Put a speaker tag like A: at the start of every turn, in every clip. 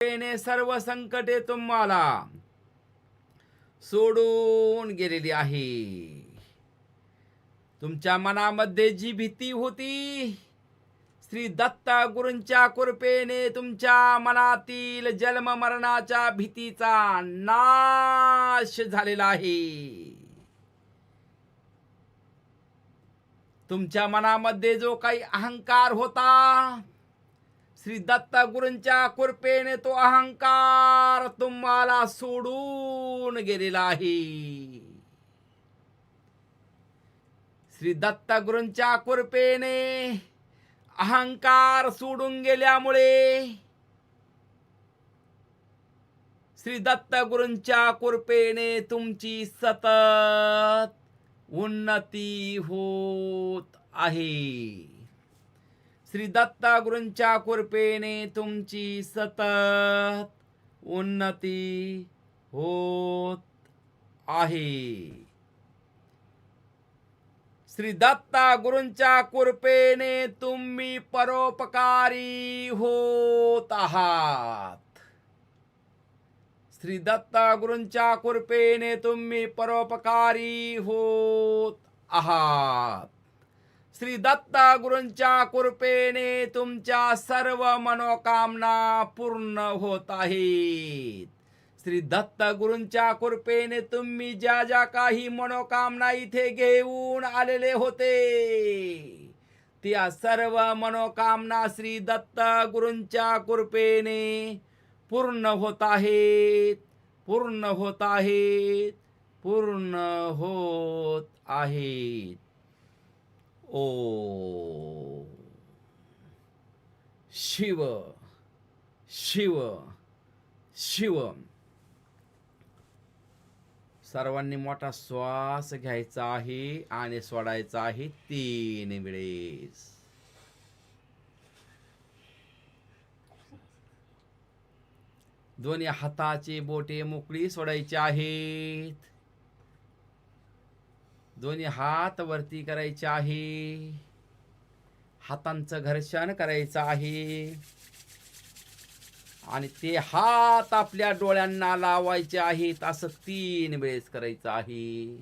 A: कृपेने सर्व संकटे तुम्हाला सोडून गेलेली आहे. तुमच्या मनामध्ये जी भीती होती श्री दत्ता गुरूंच्या कृपेने तुमच्या मनातील जन्म मरणाच्या भीतीचा नाश झालेला आहे. तुमच्या मनामध्ये जो काही अहंकार होता श्री दत्ता गुरूंच्या कृपेने तो अहंकार तुम्हाला सोडून गेलेला आहे. श्री दत्ता गुरूंच्या कृपेने अहंकार सोडून गेल्यामुळे श्री दत्त गुरूंच्या कृपेने तुमची सतत उन्नती होत आहे. श्री दत्ता गुरूंच्या कृपेने तुमची सतत उन्नती होत आहे. श्री दत्ता गुरूंच्या कृपेने तुम्ही परोपकारी होत आहात. श्री दत्ता गुरूंच्या कृपेने तुम्ही परोपकारी होत आहात. श्री दत्ता गुरूंच्या कृपेने तुमच्या सर्व मनोकामना पूर्ण होत आहेत. श्री दत्त गुरूंच्या कृपेने तुम्ही ज्या ज्या काही मनोकामना इथे घेऊन आलेले होते त्या सर्व मनोकामना श्री दत्त गुरूंच्या कृपेने पूर्ण होत आहेत पूर्ण होत आहेत पूर्ण होत आहेत. ओ शिव शिव शिव. सर्वांनी मोठा श्वास घ्यायचा आहे आणि सोडायचा आहे तीन वेळेस. दोन्ही हाताचे बोटे मोकळी सोडायची आहेत. दोन्ही हात वरती करायचे आहे. हातांचं घर्षण करायचं आहे. आणि ते हात आपल्या डोळ्यांना लावायचे आहेत. असं तीन वेळेस करायचं आहे.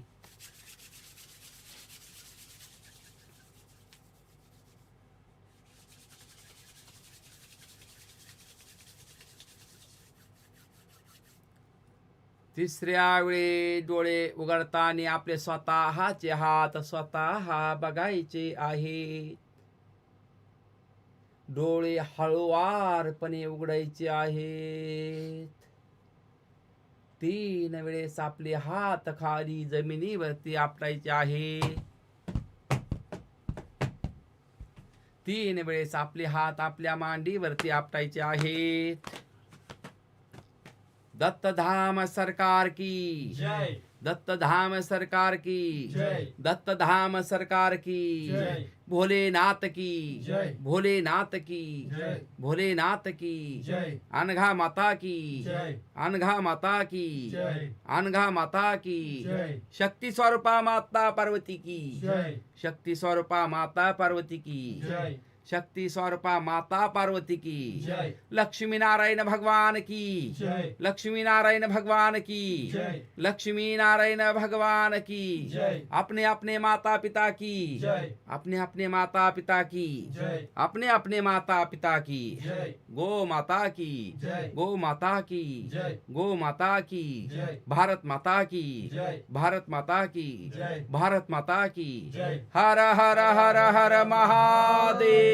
A: तिसऱ्या वेळी डोळे उघडताना आपले स्वतःचे हात स्वतः बघायचे आहेत. डोळे हळुवारपणे उघडायचे आहेत. तीन वेळेस आपले हात खाली जमिनीवरती आपटायचे आहे तीन वेळेस आपले हात आपल्या मांडीवरती आपटायचे आहेत. दत्तधाम सरकार की
B: जय
A: दत्तधाम सरकार की
B: दत्त
A: धाम सरकार की भोलेनाथ की भोलेनाथ की भोलेनाथ की
B: जय
A: अनघा माता की अनघा माता की
B: जय
A: अनघा माता की शक्ति स्वरूपा माता पार्वती की शक्ति स्वरूपा माता पार्वती की
B: जय
A: शक्ती स्वरूपा माता पार्वती की लक्ष्मी नारायण भगवान की लक्ष्मी नारायण भगवान की लक्ष्मी नारायण भगवान की अपने अपने माता पिता की अपने अपने माता पिता की अपने अपने माता पिता की गो माता की गो माता की गो माता की भारत माता की भारत माता की भारत माता की हर हर हर हर महादेव